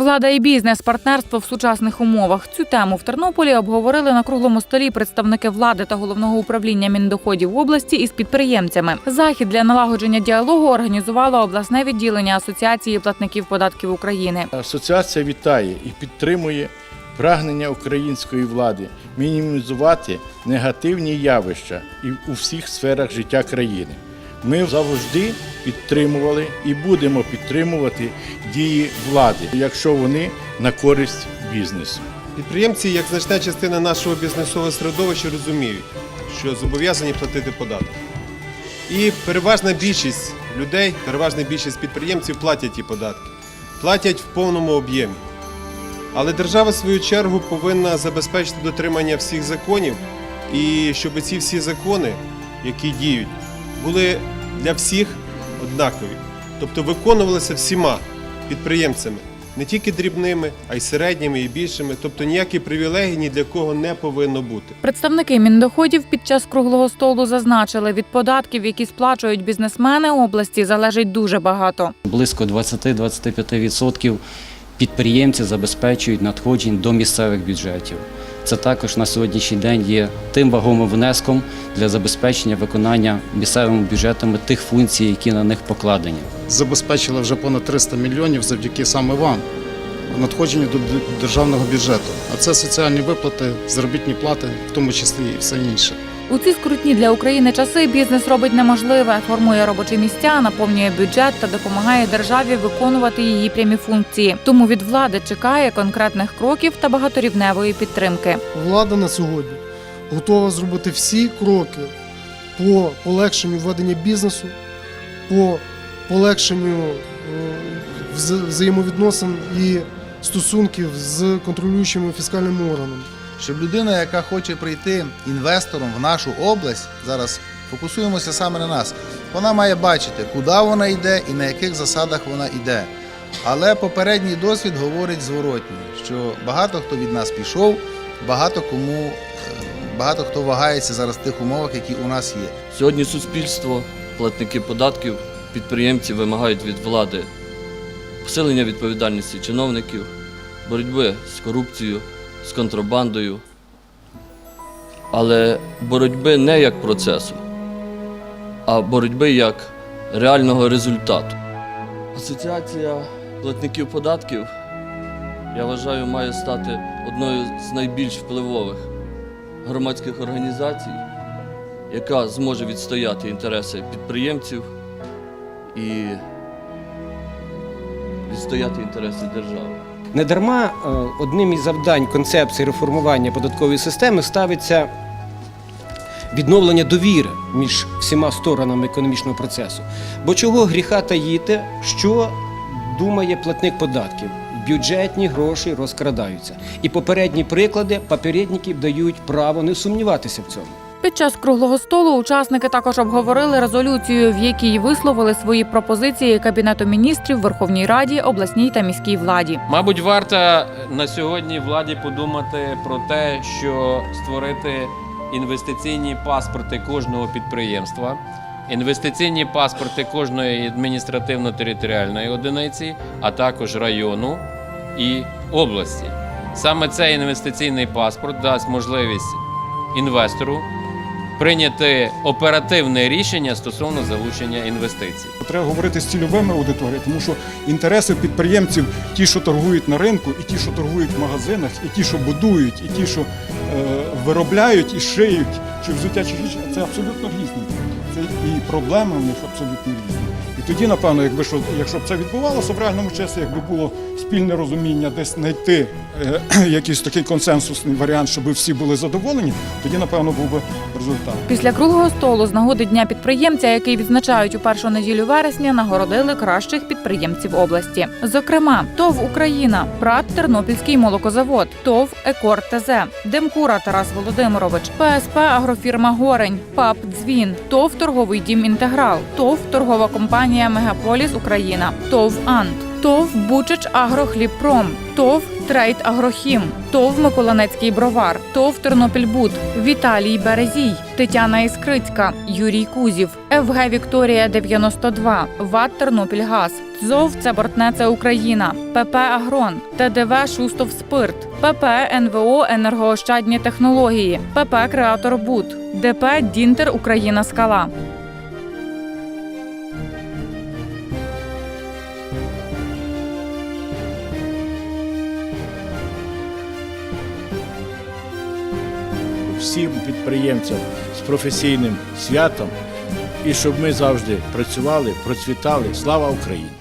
Влада і бізнес, партнерство в сучасних умовах. Цю тему в Тернополі обговорили на круглому столі представники влади та головного управління Міндоходів області із підприємцями. Захід для налагодження діалогу організувало обласне відділення Асоціації платників податків України. Асоціація вітає і підтримує прагнення української влади мінімізувати негативні явища і у всіх сферах життя країни. Ми завжди підтримували і будемо підтримувати дії влади, якщо вони на користь бізнесу. Підприємці, як значна частина нашого бізнесового середовища, розуміють, що зобов'язані платити податки. І переважна більшість людей, переважна більшість підприємців платять ті податки, платять в повному об'ємі. Але держава, в свою чергу, повинна забезпечити дотримання всіх законів, і щоб ці всі закони, які діють, були для всіх однакові, тобто виконувалися всіма підприємцями, не тільки дрібними, а й середніми і більшими, тобто ніякі привілегії ні для кого не повинно бути. Представники міндоходів під час круглого столу зазначили, від податків, які сплачують бізнесмени області, залежить дуже багато. Близько 20-25% підприємці забезпечують надходжень до місцевих бюджетів. Це також на сьогоднішній день є тим вагомим внеском для забезпечення виконання місцевими бюджетами тих функцій, які на них покладені. забезпечили вже понад 300 мільйонів завдяки саме вам надходження до державного бюджету. А це соціальні виплати, заробітні плати, в тому числі і все інше. У ці скрутні для України часи бізнес робить неможливе, формує робочі місця, наповнює бюджет та допомагає державі виконувати її прямі функції. Тому від влади чекає конкретних кроків та багаторівневої підтримки. влада на сьогодні готова зробити всі кроки по полегшенню ведення бізнесу, по полегшенню е, взаємовідносин і стосунків з контролюючими фіскальними органами. Щоб людина, яка хоче прийти інвестором в нашу область, зараз фокусуємося саме на нас, вона має бачити, куди вона йде і на яких засадах вона йде. Але попередній досвід говорить зворотнє, що багато хто від нас пішов, багато кому е, багато хто вагається зараз в тих умовах, які у нас є. Сьогодні суспільство, платники податків, підприємці вимагають від влади посилення відповідальності чиновників, боротьби з корупцією, з контрабандою, але боротьби не як процесу, а боротьби як реального результату. Асоціація платників податків, я вважаю, має стати одною з найбільш впливових громадських організацій яка зможе відстояти інтереси підприємців і відстояти інтереси держави. Недарма е, одним із завдань концепції реформування податкової системи ставиться відновлення довіри між всіма сторонами економічного процесу. Бо чого гріха таїти, що думає платник податків? Бюджетні гроші розкрадаються. І попередні приклади попередників дають право не сумніватися в цьому. Під час круглого столу учасники також обговорили резолюцію, в якій висловили свої пропозиції Кабінету міністрів, Верховній Раді, обласній та міській владі. Мабуть, варто на сьогодні владі подумати про те, що створити інвестиційні паспорти кожного підприємства, інвестиційні паспорти кожної адміністративно-територіальної одиниці, а також району і області. Саме цей інвестиційний паспорт дасть можливість інвестору прийняти оперативне рішення стосовно залучення інвестицій. Треба говорити з цільовими аудиторіями, тому що інтереси підприємців, ті, що торгують на ринку, і ті, що торгують в магазинах, і ті, що будують, і ті, що е, виробляють і шиють, чи взуття, чи це абсолютно різні. Це і проблеми в них абсолютно різні. І тоді, напевно, якби що, якщо б це відбувалося в реальному часі, якби було спільне розуміння, десь знайти е, якийсь такий консенсусний варіант, щоб всі були задоволені, тоді, напевно, був би результат. Після круглого столу з нагоди дня підприємця, який відзначають у першу неділю вересня, нагородили кращих підприємців області. Зокрема, ТОВ Україна, ПРАТ Тернопільський молокозавод, ТОВ Екор ТЗ, Демкура Тарас Володимирович, ПСП Агрофірма Горень, ПАП Дзвін, ТОВ Торговий дім Інтеграл, ТОВ Торгова компанія Мегаполіс Україна, ТОВ Ант. ТОВ Бучач Агрохлібпром, ТОВ Трейд Агрохім, ТОВ Миколанецький бровар, ТОВ Тернопільбуд, Віталій Березій, Тетяна Іскрицька, Юрій Кузів, ФГ Вікторія 92, ВАТ Тернопільгаз, ТЗОВ це Бортнеце Україна, ПП Агрон, ТДВ Шустов Спирт, ПП НВО Енергоощадні технології, ПП Креатор Буд, ДП Дінтер Україна Скала. Всім підприємцям з професійним святом і щоб ми завжди працювали, процвітали. Слава Україні!